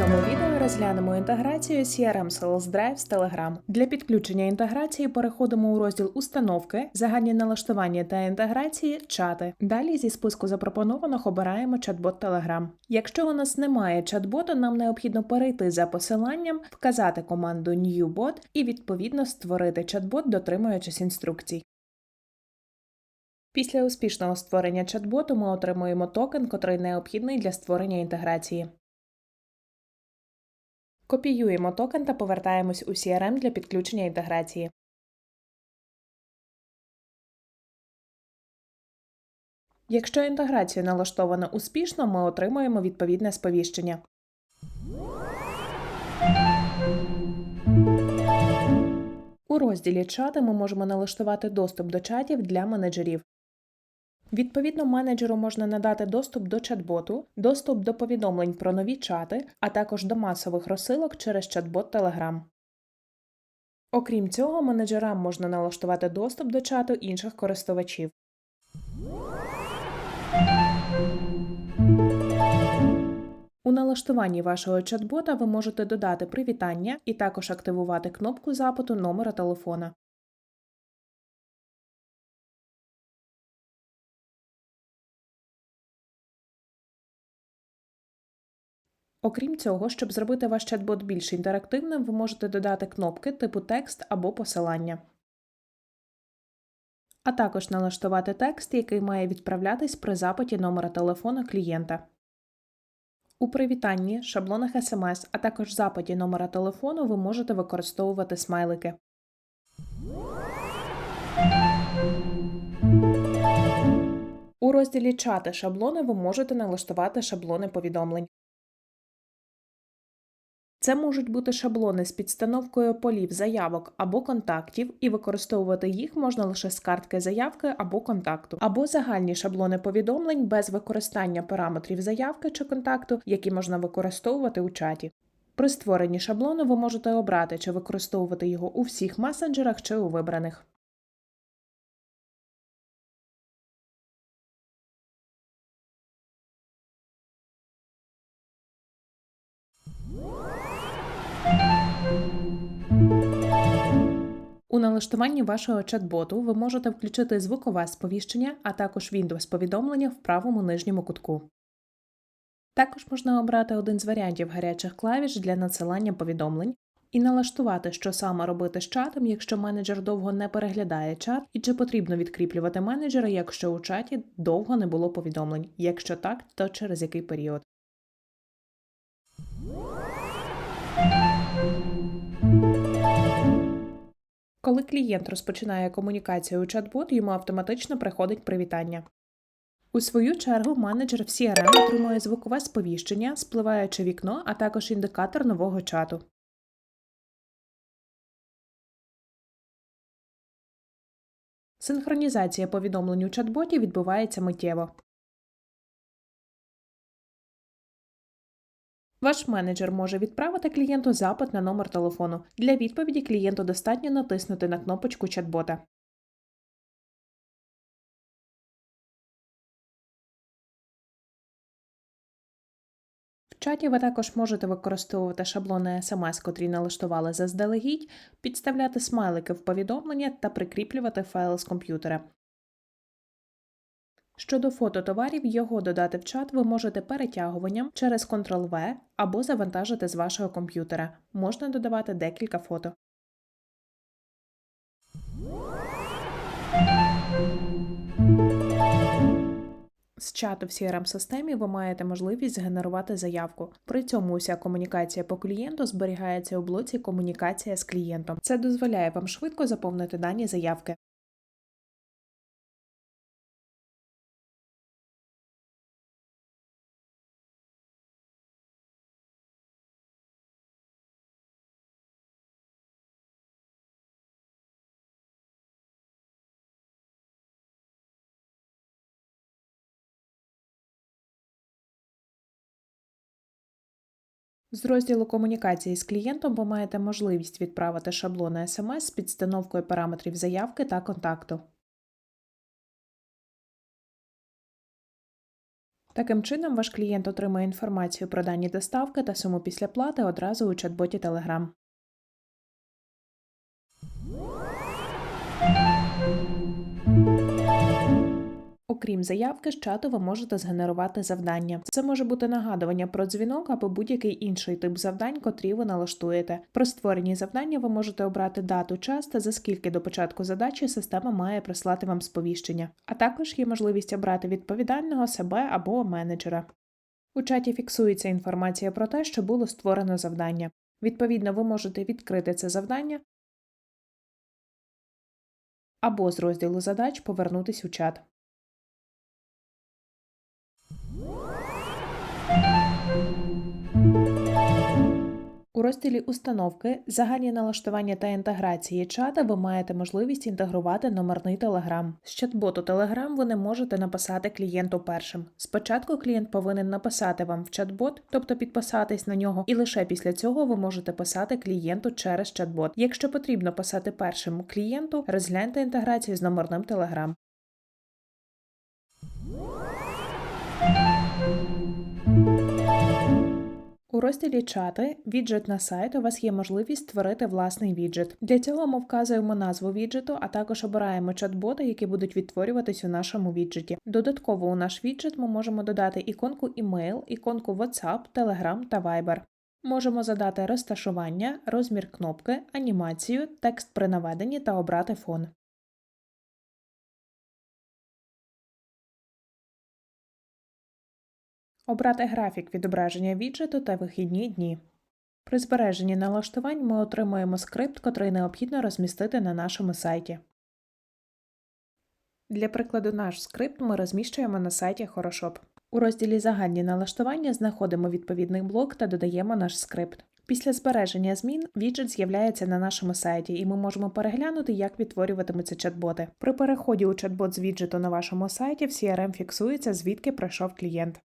цьому відео розглянемо інтеграцію CRM Sales Drive з Telegram. Для підключення інтеграції переходимо у розділ Установки, загальні налаштування та інтеграції, чати. Далі зі списку запропонованих обираємо чат-бот Telegram. Якщо у нас немає чат-боту, нам необхідно перейти за посиланням, вказати команду New і відповідно створити чат-бот, дотримуючись інструкцій. Після успішного створення чат-боту ми отримуємо токен, котрий необхідний для створення інтеграції. Копіюємо токен та повертаємось у CRM для підключення інтеграції. Якщо інтеграція налаштована успішно, ми отримуємо відповідне сповіщення. У розділі чати ми можемо налаштувати доступ до чатів для менеджерів. Відповідно, менеджеру можна надати доступ до чат-боту, доступ до повідомлень про нові чати, а також до масових розсилок через чат-бот Telegram. Окрім цього, менеджерам можна налаштувати доступ до чату інших користувачів. У налаштуванні вашого чат-бота ви можете додати привітання і також активувати кнопку запиту номера телефона. Окрім цього, щоб зробити ваш чат-бот більш інтерактивним, ви можете додати кнопки типу текст або посилання. А також налаштувати текст, який має відправлятись при запиті номера телефона клієнта. У привітанні, шаблонах SMS, а також запиті номера телефону ви можете використовувати смайлики. У розділі Чати шаблони ви можете налаштувати шаблони повідомлень. Це можуть бути шаблони з підстановкою полів заявок або контактів, і використовувати їх можна лише з картки заявки або контакту, або загальні шаблони повідомлень без використання параметрів заявки чи контакту, які можна використовувати у чаті. При створенні шаблону ви можете обрати, чи використовувати його у всіх месенджерах чи у вибраних. У налаштуванні вашого чат-боту ви можете включити звукове сповіщення, а також Windows повідомлення в правому нижньому кутку. Також можна обрати один з варіантів гарячих клавіш для надсилання повідомлень і налаштувати, що саме робити з чатом, якщо менеджер довго не переглядає чат, і чи потрібно відкріплювати менеджера, якщо у чаті довго не було повідомлень. Якщо так, то через який період. Коли клієнт розпочинає комунікацію у чат-бот, йому автоматично приходить привітання. У свою чергу менеджер в CRM отримує звукове сповіщення, спливаюче вікно, а також індикатор нового чату. Синхронізація повідомлень у чат-боті відбувається миттєво. Ваш менеджер може відправити клієнту запит на номер телефону. Для відповіді клієнту достатньо натиснути на кнопочку чат-бота. В чаті ви також можете використовувати шаблони SMS, котрі налаштували заздалегідь, підставляти смайлики в повідомлення та прикріплювати файли з комп'ютера. Щодо фото товарів, його додати в чат ви можете перетягуванням через Ctrl-V або завантажити з вашого комп'ютера. Можна додавати декілька фото. З чату в crm системі ви маєте можливість згенерувати заявку. При цьому уся комунікація по клієнту зберігається у блоці Комунікація з клієнтом. Це дозволяє вам швидко заповнити дані заявки. З розділу комунікації з клієнтом ви маєте можливість відправити шаблони SMS з підстановкою параметрів заявки та контакту. Таким чином, ваш клієнт отримає інформацію про дані доставки та суму після плати одразу у чат-боті Telegram. Окрім заявки, з чату ви можете згенерувати завдання. Це може бути нагадування про дзвінок або будь-який інший тип завдань, котрі ви налаштуєте. При створенні завдання ви можете обрати дату, час та за скільки до початку задачі система має прислати вам сповіщення. А також є можливість обрати відповідального себе або менеджера. У чаті фіксується інформація про те, що було створено завдання. Відповідно, ви можете відкрити це завдання або з розділу задач повернутись у чат. У розділі Установки, загальні налаштування та інтеграції чата ви маєте можливість інтегрувати номерний Telegram. З чат-боту Telegram ви не можете написати клієнту першим. Спочатку клієнт повинен написати вам в чат-бот, тобто підписатись на нього, і лише після цього ви можете писати клієнту через чат-бот. Якщо потрібно писати першому клієнту, розгляньте інтеграцію з номерним Telegram. У розділі Чати віджит на сайт у вас є можливість створити власний віджит. Для цього ми вказуємо назву віджиту, а також обираємо чат-боти, які будуть відтворюватись у нашому віджиті. Додатково у наш віджит ми можемо додати іконку email, іконку WhatsApp, Telegram та Viber. Можемо задати розташування, розмір кнопки, анімацію, текст при наведенні та обрати фон. Обрати графік відображення віджиту та вихідні дні. При збереженні налаштувань ми отримуємо скрипт, котрий необхідно розмістити на нашому сайті. Для прикладу наш скрипт ми розміщуємо на сайті Хорошоп. У розділі Загальні налаштування знаходимо відповідний блок та додаємо наш скрипт. Після збереження змін віджит з'являється на нашому сайті, і ми можемо переглянути, як відтворюватимуться чат-боти. При переході у чат-бот з віджиту на вашому сайті в CRM фіксується, звідки прийшов клієнт.